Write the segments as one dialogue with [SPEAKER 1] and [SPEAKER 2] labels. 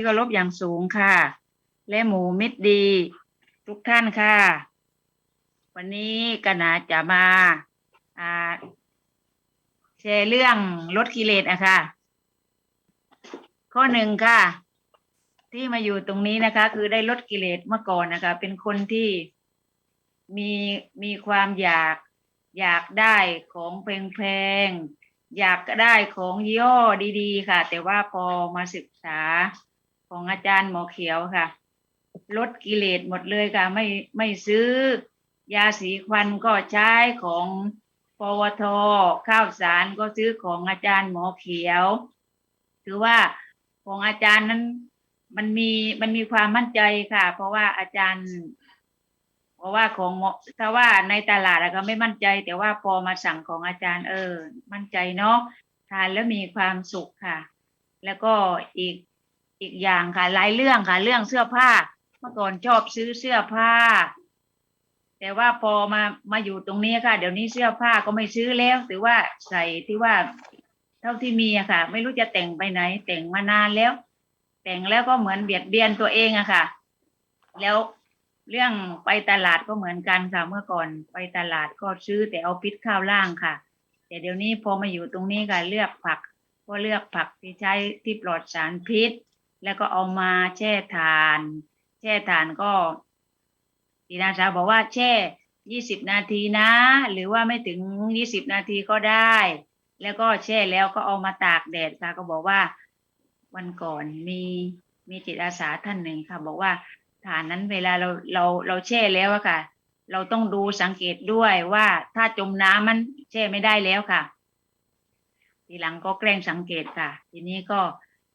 [SPEAKER 1] ที่เคารพอย่างสูงค่ะ และหมูมิตรดี ทุกท่านค่ะ วันนี้กนาจะมาอ่าแชร์เรื่องลดกิเลสอะค่ะ ข้อหนึ่งค่ะ ที่มาอยู่ตรงนี้นะคะ คือได้ลดกิเลสเมื่อก่อนนะคะ เป็นคนที่มีมีความอยากอยากได้ของแพงๆอยากได้ของย่อดี ๆ ค่ะ แต่ว่าพอมาศึกษา ของอาจารย์หมอเขียวค่ะ ลดกิเลสหมดเลยค่ะ ไม่ไม่ซื้อยาสีควันก็ใช้ของปวทข้าวสารก็ซื้อของอาจารย์หมอเขียว ถือว่าของอาจารย์นั้นมันมีมันมีความมั่นใจค่ะ เพราะว่าอาจารย์ เพราะว่าของหมอถ้าว่าในตลาดอะก็ไม่มั่นใจ แต่ว่าพอมาสั่งของอาจารย์เออ มั่นใจเนาะทานแล้วมีความสุขค่ะ แล้วก็อีก อีกอย่างค่ะหลายเรื่องค่ะ เรื่องเสื้อผ้า เมื่อก่อนชอบซื้อเสื้อผ้า แต่ว่าพอมามาอยู่ตรงนี้ค่ะ เดี๋ยวนี้เสื้อผ้าก็ไม่ซื้อแล้วถือว่าใส่ที่ว่า เท่าที่มีอะค่ะ ไม่รู้จะแต่งไปไหน แต่งมานานแล้ว แต่งแล้วก็เหมือนเบียดเบียนตัวเองอะค่ะ แล้วเรื่องไปตลาดก็เหมือนกันค่ะ เมื่อก่อนไปตลาดก็ซื้อแต่เอาพิษข้าวล่างค่ะ แต่เดี๋ยวนี้พอมาอยู่ตรงนี้ค่ะ เลือกผัก ก็เลือกผักที่ใช้ที่ปลอดสารพิษ แล้วก็เอามาแช่ทาน แช่ทานก็ทีนาชาบอกว่าแช่ยี่สิบนาทีนะ หรือว่าไม่ถึงยี่สิบนาทีก็ได้ แล้วก็แช่แล้วก็เอามาตากแดดค่ะก็บอกว่า วันก่อนมีมีจิตอาสาท่านหนึ่งค่ะ บอกว่าฐานนั้นเวลาเราเราเราแช่แล้วอะค่ะ เราต้องดูสังเกตด้วยว่าถ้าจมน้ำมันแช่ไม่ได้แล้วค่ะ ทีหลังก็แกล้งสังเกตค่ะ ทีนี้ก็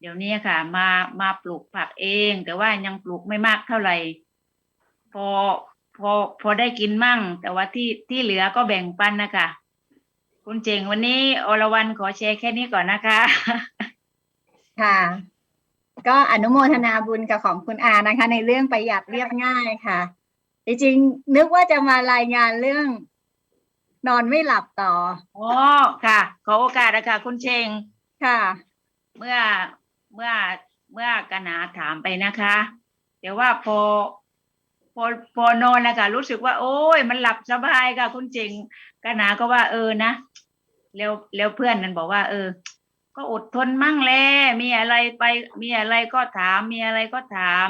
[SPEAKER 1] เดี๋ยวนี้ค่ะ มามาปลูกผักเอง แต่ว่ายังปลูกไม่มากเท่าไหร่ พอพอพอได้กินมั่ง แต่ว่าที่ที่เหลือก็แบ่งปันนะคะคุณเจงวันนี้อรวรรณขอแชร์แค่นี้ก่อนนะคะ
[SPEAKER 2] ค่ะ ก็อนุโมทนาบุญกับของคุณอานะคะ ในเรื่องประหยัดเรียบง่ายค่ะ จริงๆนึกว่าจะมารายงานเรื่อง นอนไม่หลับต่อ
[SPEAKER 1] อ๋อค่ะ ขอโอกาสนะคะคุณเชง
[SPEAKER 2] ค่ะ
[SPEAKER 1] เมื่อ เมื่อเมื่อกนาถามไปนะคะ แต่ว่าพอพอพอนอนนะคะรู้สึกว่า โอ้ย มันหลับสบายค่ะ คุณเจงกนาก็ว่าเออนะแล้วแล้วเพื่อนนั้นบอกว่า เออ ก็อดทนมั่งแลมีอะไรไป มีอะไรก็ถาม มีอะไรก็ถาม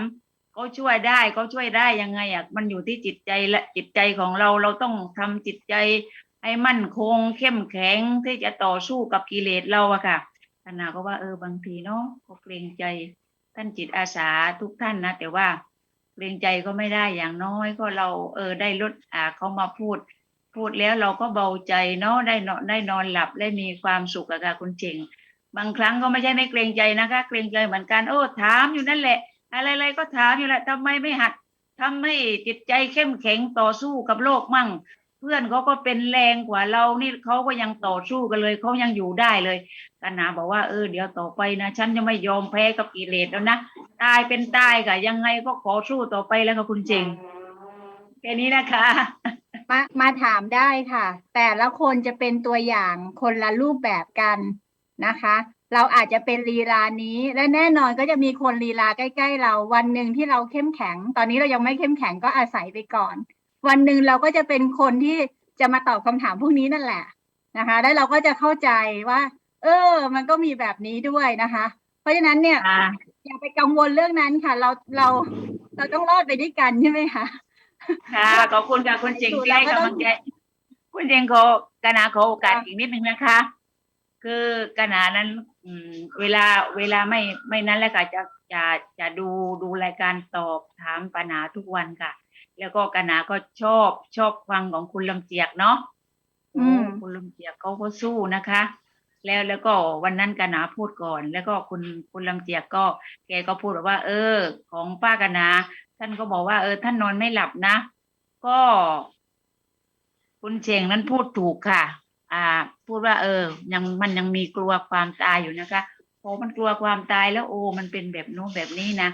[SPEAKER 1] เขาช่วยได้เขาช่วยได้ยังไงอะมันอยู่ที่จิตใจและจิตใจของเราเราต้องทำจิตใจให้มั่นคงเข้มแข็งที่จะต่อสู้กับกิเลสเราอะค่ะ ธนาก็ว่าเออบางทีเนาะก็เกรงใจท่านจิตอาสาทุกท่านนะ แต่ว่าเกรงใจก็ไม่ได้อย่างน้อยก็เราเออได้ลดอ่าเขามาพูด พูดแล้วเราก็เบาใจเนาะได้นอนได้นอนหลับได้มีความสุขอะค่ะคุณเจงบางครั้งก็ไม่ใช่ไม่เกรงใจนะคะ เกรงใจเหมือนกันโอ้ถามอยู่นั่นแหละ อะไรๆก็ถามอยู่แหละทำไมไม่หัดทำให้จิตใจเข้มแข็งต่อสู้กับโลกมั่ง เพื่อนเขาก็เป็นแรงกว่าเรานี่เขาก็ยังต่อสู้กันเลยเขายังอยู่ได้เลยกันนาบอกว่าเออเดี๋ยวต่อไปนะฉันจะไม่ยอมแพ้กับกิเลสแล้วนะตายเป็นตายค่ะยังไงก็ขอสู้ต่อไปแล้วค่ะคุณเจงแค่นี้นะคะ
[SPEAKER 2] มามาถามได้ค่ะ แต่ละคนจะเป็นตัวอย่างคนละรูปแบบกันนะคะ เราอาจจะเป็นลีลานี้และแน่นอนก็จะมีคนลีลาใกล้ ๆ เราวันหนึ่งที่เราเข้มแข็ง ตอนนี้เรายังไม่เข้มแข็งก็อาศัยไปก่อน วันหนึ่งเราก็จะเป็นคนที่จะมาตอบคำถามพวกนี้นั่นแหละนะคะ แล้วเราก็จะเข้าใจว่า เออ มันก็มีแบบนี้ด้วยนะคะ เพราะฉะนั้นเนี่ย
[SPEAKER 1] ค่ะ
[SPEAKER 2] อย่าไปกังวลเรื่องนั้นค่ะ เราเราเราต้องรอดไปด้วยกันใช่ไหมคะ
[SPEAKER 1] ค่ะขอบคุณค่ะคุณเจงที่ให้กำลังใจคุณเจงขอกนาขอโอกาสอีกนิดนึงนะคะ คือกนานั้นอืมเวลาเวลาไม่ไม่นั้นแล้วค่ะจะจะจะดูดูรายการตอบถามปัญหาทุกวันค่ะ แล้วก็กนาก็ชอบชอบฟังของคุณลำเจียกเนาะ
[SPEAKER 2] อืม
[SPEAKER 1] โคุณลำเจียกเขาก็สู้นะคะ แล้วแล้วก็วันนั้นกนาพูดก่อน แล้วก็คุณคุณลำเจียกก็ แกก็พูดบอกว่า เออ ของป้ากนา ท่านก็บอกว่า เออ ท่านนอนไม่หลับนะ ก็ คุณเชงนั้นพูดถูกค่ะ อ่า พูดว่า เออ ยังมันยังมีกลัวความตายอยู่นะคะพอมันกลัวความตายแล้วโอ้มันเป็นแบบโน้นแบบนี้นะ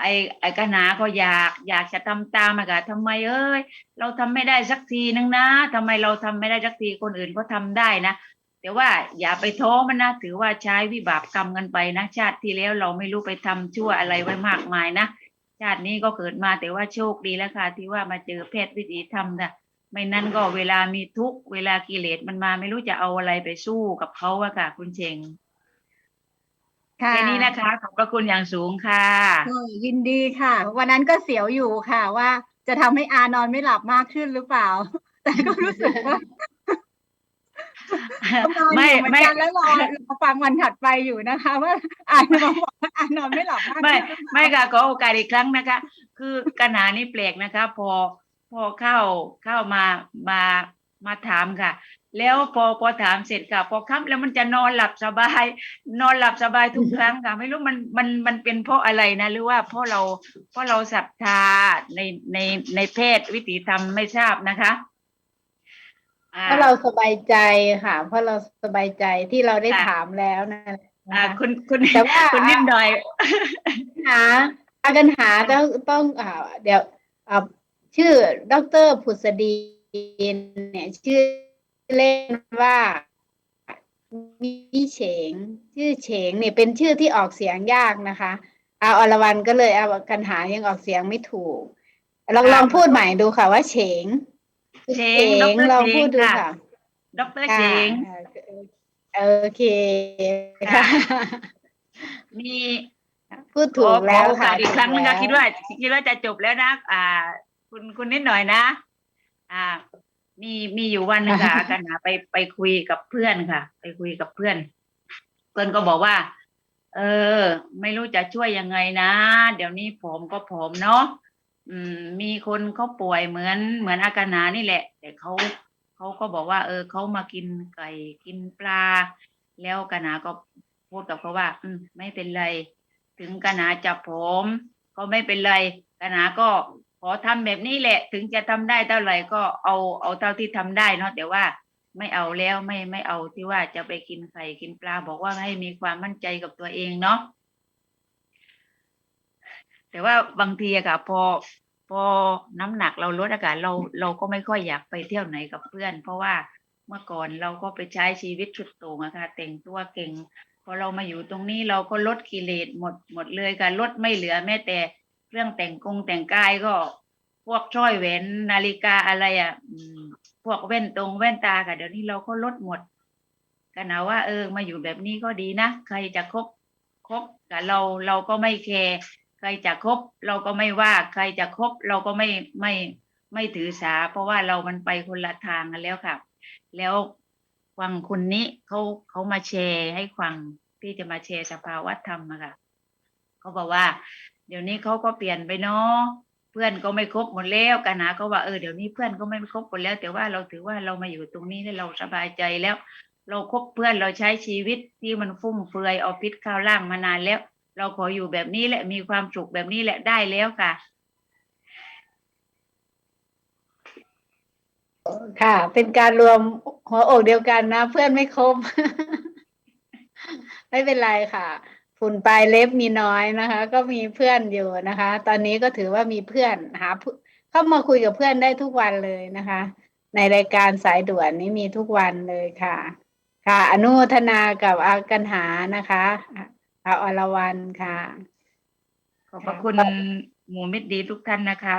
[SPEAKER 1] ไอ้ไอ้กนาก็อยากอยากจะทำตามอะค่ะทำไมเอ้ย เราทำไม่ได้สักทีนึงนะทำไมเราทำไม่ได้สักทีคนอื่นก็ทำได้นะแต่ว่าอย่าไปท้อมันนะถือว่าใช้วิบากกรรมกันไปนะ ชาติที่แล้วเราไม่รู้ไปทำชั่วอะไรไว้มากมายนะชาตินี้ก็เกิดมาแต่ว่าโชคดีแล้วค่ะ ที่ว่ามาเจอแพทย์วิถีธรรมนะไม่นั้นก็เวลามีทุกเวลากิเลสมันมาไม่รู้จะเอาอะไรไปสู้กับเขาอะค่ะ คุณเชง แค่นี้นะคะ ขอบพระคุณอย่างสูงค่ะ
[SPEAKER 2] ก็ยินดีค่ะ วันนั้นก็เสียวอยู่ค่ะว่า จะทำให้อานอนไม่หลับมากขึ้นหรือเปล่า แต่ก็รู้สึกว่าก็นอน
[SPEAKER 1] ไม่
[SPEAKER 2] อยู่เหมือน
[SPEAKER 1] ไม่
[SPEAKER 2] กันแล้วรอรอฟังวันถัดไปอยู่นะคะ ว่าอานอนบอกว่าอานอนไม่หลับมาก
[SPEAKER 1] ไม่
[SPEAKER 2] ขึ้น
[SPEAKER 1] ไม่ค่ะขอโอกาสอีกครั้งนะคะ คือปัญหานี้แปลกนะคะ พอพอเข้าเข้ามามามาถามค่ะ แล้วพอพอถามเสร็จค่ะพอค่ำแล้วมันจะนอนหลับสบาย นอนหลับสบายทุกครั้งค่ะ ไม่รู้มันมันมันเป็นเพราะอะไรนะ หรือว่าเพราะเราเพราะเราศรัทธาในในในเพศวิถีธรรมไม่ทราบนะคะอ่
[SPEAKER 3] เพราะเราสบายใจค่ะ เพราะเราสบายใจที่เราได้
[SPEAKER 1] ค่ะ
[SPEAKER 3] ถามแล้วนะ
[SPEAKER 1] อ่า
[SPEAKER 3] คะ
[SPEAKER 1] คุณคุณ
[SPEAKER 3] แต่ว่า
[SPEAKER 1] คุณนิดหน่อย
[SPEAKER 3] หาอาการหาต้องต้องอ่าเดี๋ยวอ่าชื่อดรผุษดีเนี่ยชื่อ เล่นว่ามิเฉง ชื่อเฉงเนี่ยเป็นชื่อที่ออกเสียงยากนะคะอาอรวรรณก็เลยเอากันหายังออกเสียงไม่ถูก ลอง
[SPEAKER 1] ค่ะ
[SPEAKER 3] ลองพูดใหม่ดูค่ะว่าเฉง
[SPEAKER 1] เฉงดร
[SPEAKER 3] ลอง
[SPEAKER 1] เฉง
[SPEAKER 3] พูดดู
[SPEAKER 1] ค่ะ
[SPEAKER 3] ค่ะ
[SPEAKER 1] ดรเชง
[SPEAKER 3] ค่ะโอเค
[SPEAKER 1] ค่ะ
[SPEAKER 3] ค่ะ
[SPEAKER 1] มี
[SPEAKER 3] พูดถูกแล้ว
[SPEAKER 1] ขอโอกา
[SPEAKER 3] ค่ะ
[SPEAKER 1] สอีกครั้งนึงค่ะ
[SPEAKER 3] ถู
[SPEAKER 1] คิดว่าคิดว่าจะจบแล้วนะ อ่า คุณคุณนิดหน่อยนะ อ่า มีมีอยู่วันหนึงค่ะกันหาไปไปคุยกับเพื่อนค่ะ ไปคุยกับเพื่อน เพื่อนก็บอกว่า เออ ไม่รู้จะช่วยยังไงนะ เดี๋ยวนี้ผมก็ผมเนาะอืม มีคนเขาป่วยเหมือนเหมือนอาการหนานี่แหละ แต่เขาเขาก็บอกว่า เออเขามากินไก่กินปลา แล้วกนาก็พูดกับเขาว่า อืม ไม่เป็นไร ถึงกนาจับผม ก็ไม่เป็นไรกนาก็ ขอทำแบบนี้แหละ ถึงจะทำได้เท่าไหร่ก็เอาเอาเท่าที่ทำได้เนาะแต่ว่าไม่เอาแล้วไม่ไม่เอาที่ว่าจะไปกินไข่กินปลาบอกว่าให้มีความมั่นใจกับตัวเองเนาะแต่ว่าบางทีอะค่ะพอพอน้ำหนักเราลดอากาศเราเราก็ไม่ค่อยอยากไปเที่ยวไหนกับเพื่อน เพราะว่าเมื่อก่อนเราก็ไปใช้ชีวิตชุดโต่งอะค่ะแต่งตัวเก่งพอเรามาอยู่ตรงนี้เราก็ลดกิเลสหมดหมดเลยค่ะลดไม่เหลือแม้แต่ เครื่องแต่งกงแต่งกายก็ พวกสร้อยแหวนนาฬิกาอะไรอะพวกแว่นตรงแว่นตาค่ะเดี๋ยวนี้เราก็ลดหมดกันนะว่าเออมาอยู่แบบนี้ก็ดีนะใครจะคบคบกับเราเราก็ไม่แคร์ใครจะคบเราก็ไม่ว่า ใครจะคบเราก็ไม่ไม่ไม่ถือสา เพราะว่าเรามันไปคนละทางกันแล้วค่ะ แล้วฟังคนนี้เขาเขามาแชร์ให้ฟังที่จะมาแชร์สภาวะธรรมอะค่ะเขาบอกว่า เดี๋ยวนี้เขาก็เปลี่ยนไปเนาะเพื่อนก็ไม่คบหมดแล้วกันนะก็ว่าเออเดี๋ยวนี้เพื่อนก็ไม่คบหมดแล้ว แต่ว่าเราถือว่าเรามาอยู่ตรงนี้แล้วเราสบายใจแล้ว เราคบเพื่อนเราใช้ชีวิตที่มันฟุ่มเฟือยเอาพิษข้าวล่างมานานแล้ว เราขออยู่แบบนี้แหละมีความสุขแบบนี้แหละได้แล้วค่ะ
[SPEAKER 3] ค่ะ เป็นการรวมหัวอกเดียวกันนะ เพื่อนไม่ครบ ไม่เป็นไรค่ะ ฝุ่นปลายเล็บมีน้อยนะคะ ก็มีเพื่อนอยู่นะคะ ตอนนี้ก็ถือว่ามีเพื่อนหาเข้ามาคุยกับเพื่อนได้ทุกวันเลยนะคะ ในรายการสายด่วนนี้มีทุกวันเลยค่ะ ค่ะ อนุทนากับอากันหานะคะอาอรวรรณค่ะ
[SPEAKER 1] ขอบพระคุณหมูมิตรดีทุกท่านนะคะ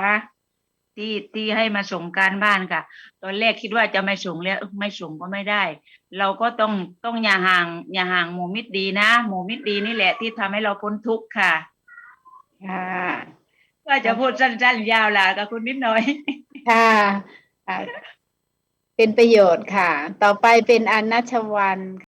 [SPEAKER 1] ที่ที่ให้มาส่งการบ้านค่ะ ตอนแรกคิดว่าจะไม่ส่งแล้วเอ้อไม่ส่งก็ไม่ได้ เราก็ต้องต้องอย่าห่างอย่าห่างหมู่มิตรดีนะ หมู่มิตรดีนี่แหละที่ทำให้เราพ้นทุกข์ค่ะ
[SPEAKER 3] ค่ะ
[SPEAKER 1] ก็จะพูดสั้นๆ ยาวล่ะกับคุณนิดหน่อย
[SPEAKER 3] ค่ะอ่าเป็นประโยชน์ค่ะ ต่อไปเป็นอนัชวัน